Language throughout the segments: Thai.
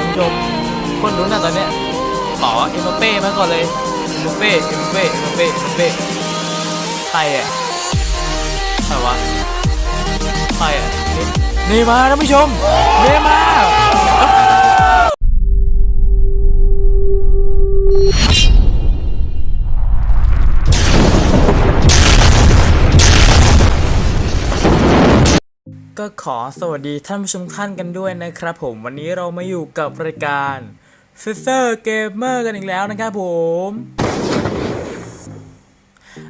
ท่านผู้ชมคนลุ้นอะตอนเนี้ยต่อเอ็มบัปเป้มาก่อนเลยเอ็มบัปเป้เอ็มบัปเป้เอ็มบัปเป้เอ็มบัปเป้ใครอะใครวะใครอะเนยมาร์ท่านผู้ชมเนยมา ก็ขอสวัสดีท่านผู้ชมท่านกันด้วยนะครับผมวันนี้เรามาอยู่กับรายการ s i s t e r Gamer กันอีกแล้วนะครับผม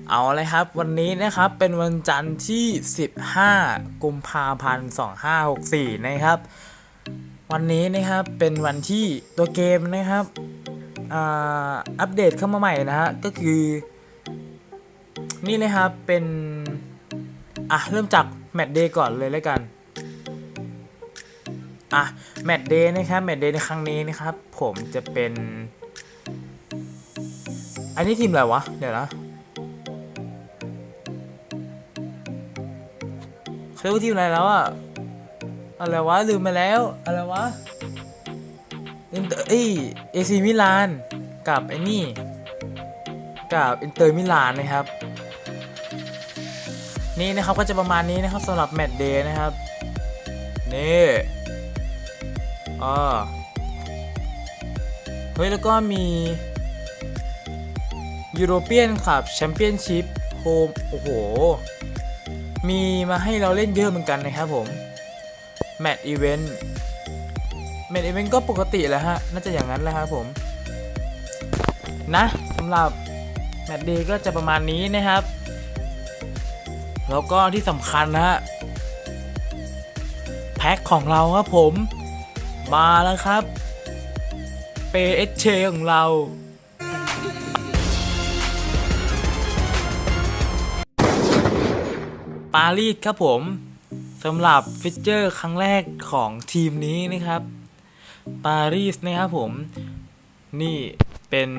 เอาเลยครับวันนี้นะครับเป็นวันจันทร์ที่ 15 กุมภาพันธ์ 2564 นะครับ วันนี้นะครับเป็นวันที่ตัวเกมนะครับอ่าอัปเดตเข้ามาใหม่นะฮะก็คือ นี่เลยครับเป็น อะเริ่มจาก แมตช์เดย์ก่อนเลยแล้วกันอะแมตช์เดย์นะครับแมตช์เดย์ในครั้งนี้นะครับ ผมจะเป็น อันนี้ทีมอะไรวะ เดี๋ยวนะเขาเรียกว่าทีมอะไรแล้วอะอะไรวะลืมไปแล้ว อะไรวะอินเตอร์เอเอซีมิลานกับไอ้นี่กับอินเตอร์มิลานนะครับ นี่นะครับก็จะประมาณนี้นะครับสำหรับแมตช์เดย์นะครับ นี่อ๋อเฮ้ยแล้วก็มียูโรเปียนครับแชมเปี้ยนชิพโฮมโอ้โห มีมาให้เราเล่นเยอะเหมือนกันนะครับผม แมตช์อีเวนต์แมตช์อีเวนต์ก็ปกติแหล้วฮะ น่าจะอย่างนั้นแหละครับผม นะสำหรับแมตช์เดย์ก็จะประมาณนี้นะครับ แล้วก็ที่สำคัญนะฮะแพ็คของเราครับผม มาแล้วครับเปเอชเชของเราปารีสครับผมสำหรับฟิชเจอร์ครั้งแรกของทีมนี้นะครับ ปารีสนะครับผม นี่เป็น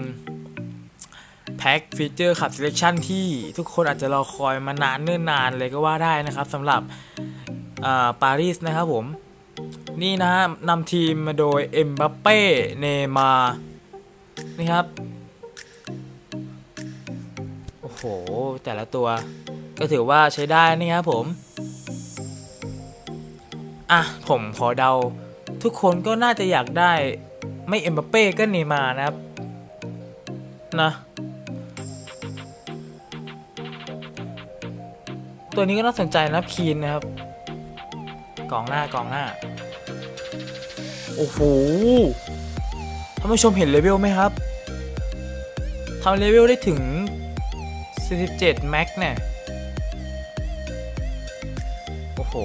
แพ็คฟีเจอร์ขับ selection ที่ทุกคนอาจจะรอคอยมานานเนิ่นนานเลยก็ว่าได้นะครับสำหรับปารีสนะครับผม นี่นะฮะนำทีมมาโดยเอ็มบัปเป้เนมานี่ครับ โอ้โห แต่ละตัวก็ถือว่าใช้ได้นะครับผม อะ ผมขอเดา ทุกคนก็น่าจะอยากได้ไม่เอ็มบัปเป้ก็เนมานะครับนะ ตัวนี้ก็น่าสนใจนะคีนนะครับกองหน้ากองหน้า โอ้โหท่านผู้ชมเห็นเลเวลไหมครับทำเลเวลได้ถึง 47 แม็กเนี่ย โอ้โห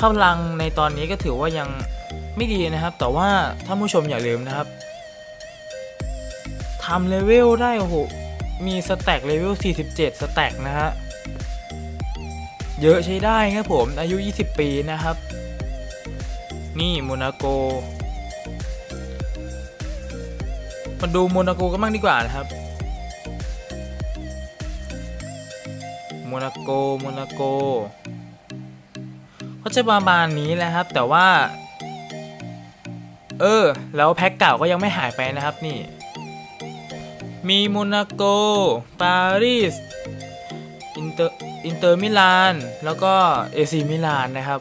กำลังในตอนนี้ก็ถือว่ายังไม่ดีนะครับ แต่ว่าท่านผู้ชมอย่าลืมนะครับทำเลเวลได้โอ้โห มีสแต็กเลเวล 47 สแต็กนะฮะ เยอะใช้ได้ครับผม อายุ 20 ปีนะครับ นี่โมนาโก มาดูโมนาโกกันบ้างดีกว่านะครับ โมนาโก โมนาโก ก็จะประมาณนี้แหละครับ แต่ว่า เออ แล้วแพ็กเก่าก็ยังไม่หายไปนะครับนี่ มีโมนาโก ปารีส อินเตอร์ อินเตอร์มิลาน แล้วก็เอซีมิลานนะครับ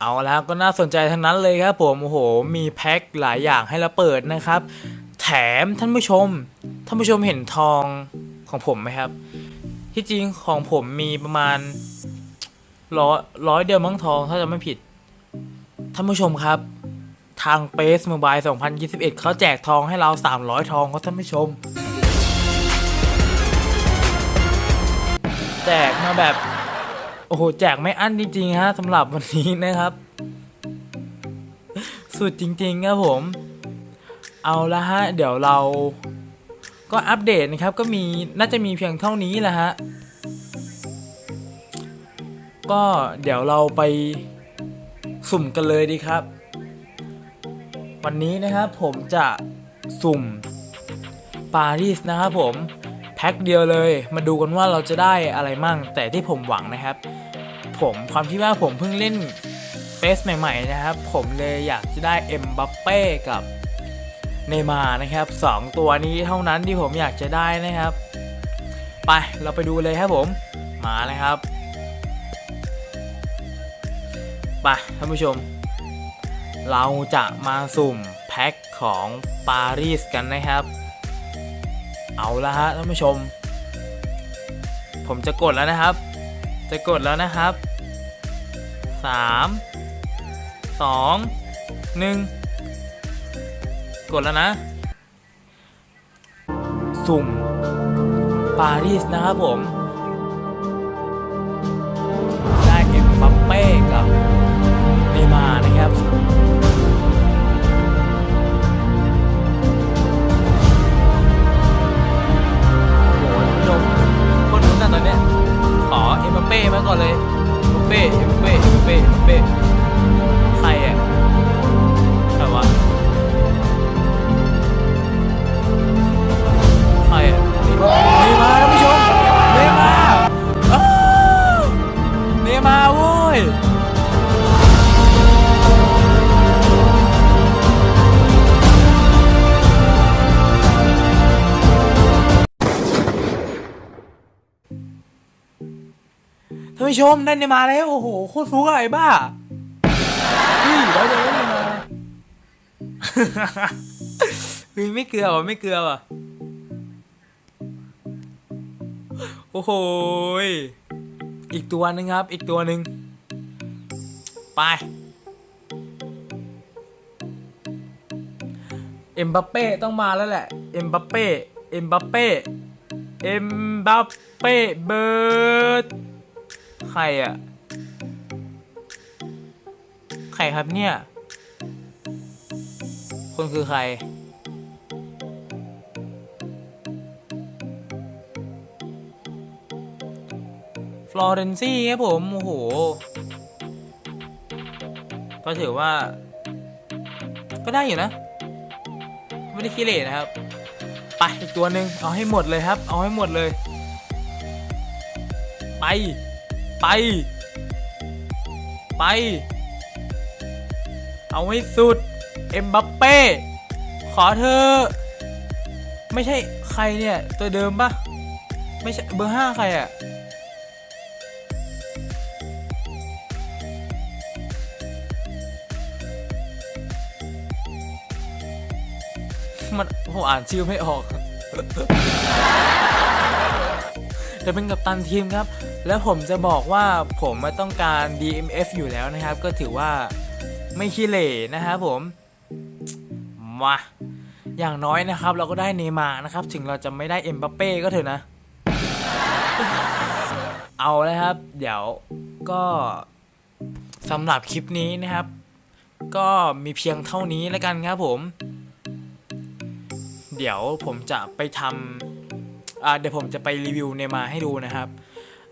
เอาแล้วก็น่าสนใจทั้งนั้นเลยครับผม โอ้โห มีแพ็คหลายอย่างให้เราเปิดนะครับ แถมท่านผู้ชม ท่านผู้ชมเห็นทองของผมไหมครับ ที่จริงของผมมีประมาณร้อยร้อยเดียวมั้งทองถ้าจะไม่ผิด ท่านผู้ชมครับ ทางเ a ส e Mobile 2021 เขาแจกทองให้เรา 300 ทองครับท่านผู้ชม แจกมาแบบ โอ้โห แจกไม่อั้นจริงๆฮะสำหรับวันนี้นะครับ สุดจริงๆครับผม เอาละฮะ เดี๋ยวเราก็อัปเดตนะครับ ก็มีน่าจะมีเพียงเท่านี้แหละฮะ ก็เดี๋ยวเราไปสุ่มกันเลยดีครับ วันนี้นะครับผมจะสุ่มปารีสนะครับผมแพ็คเดียวเลยมาดูกันว่าเราจะได้อะไรมั่ง แต่ที่ผมหวังนะครับ ผมความที่ว่าผมเพิ่งเล่นเปซใหม่ๆนะครับ ผมเลยอยากจะได้เอ็มบัปเป้กับเนมานะครับสองตัวนี้เท่านั้นที่ผมอยากจะได้นะครับ ไปเราไปดูเลยครับผมมาเลยครับไปท่านผู้ชม เราจะมาสุ่มแพ็คของปารีสกันนะครับ เอาละฮะท่านผู้ชม ผมจะกดแล้วนะครับ จะกดแล้วนะครับ 3 2 1 กดแล้วนะ สุ่มปารีสนะครับผม ท่านผู้ชมได้เนี่ยมาแล้ว โอ้โหโคตรฟูกอะไอ้บ้าเฮ้ยเราจะเล่นเนมาเฮ้ยไม่เกลือว่ะไม่เกลือว่ะโอ้โหอีกตัวหนึ่งครับ อีกตัวหนึ่งไปเอ็มบัปเป้ต้องมาแล้วแหละ เอ็มบัปเป้ เอ็มบัปเป้ เอ็มบัปเป้เบิร์ด ใครอะใครครับเนี่ย คนคือใคร ฟลอเรนซี่ครับผม โอ้โห ก็ถือว่า ก็ได้อยู่นะ ไม่ได้ขี้เหร่นะครับ ไปอีกตัวหนึ่งเอาให้หมดเลยครับ เอาให้หมดเลย ไป ไป ไป เอาให้สุด เอ็มบัปเป้ ขอเธอ ไม่ใช่ใครเนี่ย ตัวเดิมปะไม่ใช่เบอร์ห้าใครอะมันผมอ่านชื่อไม่ออก จะเป็นกัปตันทีมครับ แล้วผมจะบอกว่าผมไม่ต้องการ DMF อยู่แล้วนะครับ ก็ถือว่าไม่ขี้เหร่นะครับผม มาอย่างน้อยนะครับ เราก็ได้เนมานะครับ ถึงเราจะไม่ได้เอ็มบัปเป้ก็เถอะนะ เอาเลยครับ เดี๋ยวก็สำหรับคลิปนี้นะครับ ก็มีเพียงเท่านี้แล้วกันครับผม เดี๋ยวผมจะไปทำ เดี๋ยวผมจะไปรีวิวเนมาให้ดูนะครับ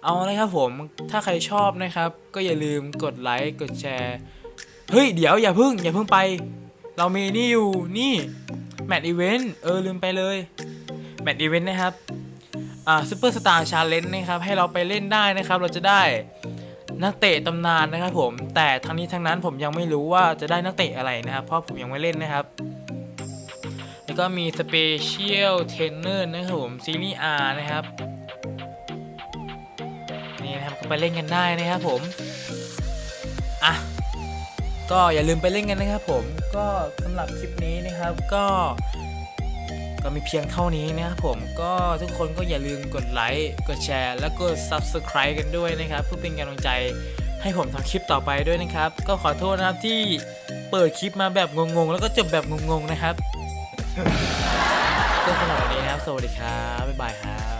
เอาเลยครับผมถ้าใครชอบนะครับ ก็อย่าลืมกดไลค์กดแชร์เฮ้ยเดี๋ยวอย่าพึ่งอย่าพึ่งไป เรามีนี่อยู่นี่แมตช์อีเวนต์เออลืมไปเลยแมตช์อีเวนต์นะครับอ่าซูเปอร์สตาร์ชาเลนจ์นะครับให้เราไปเล่นได้นะครับ เราจะได้นักเตะตำนานนะครับผมแต่ทั้งนี้ทั้งนั้นผมยังไม่รู้ว่าจะได้นักเตะอะไรนะครับ เพราะผมยังไม่เล่นนะครับ ก็มีสเปเชียลเทรนเนอร์นะครับผมซีรีส์ R นะครับ นี่นะครับก็ไปเล่นกันได้นะครับผม อะ ก็อย่าลืมไปเล่นกันนะครับผม ก็สำหรับคลิปนี้นะครับก็ก็มีเพียงเท่านี้นะครับผมก็ทุกคนก็อย่าลืมกดไลค์กดแชร์ แล้วก็ Subscribe กันด้วยนะครับเพื่อเป็นกำลังใจให้ผมทำคลิปต่อไปด้วยนะครับ ก็ขอโทษนะครับที่เปิดคลิปมาแบบงงๆ แล้วก็จบแบบงงๆนะครับ ก็สำหรับวันนี้นะครับ สวัสดีครับ บ๊ายบายครับ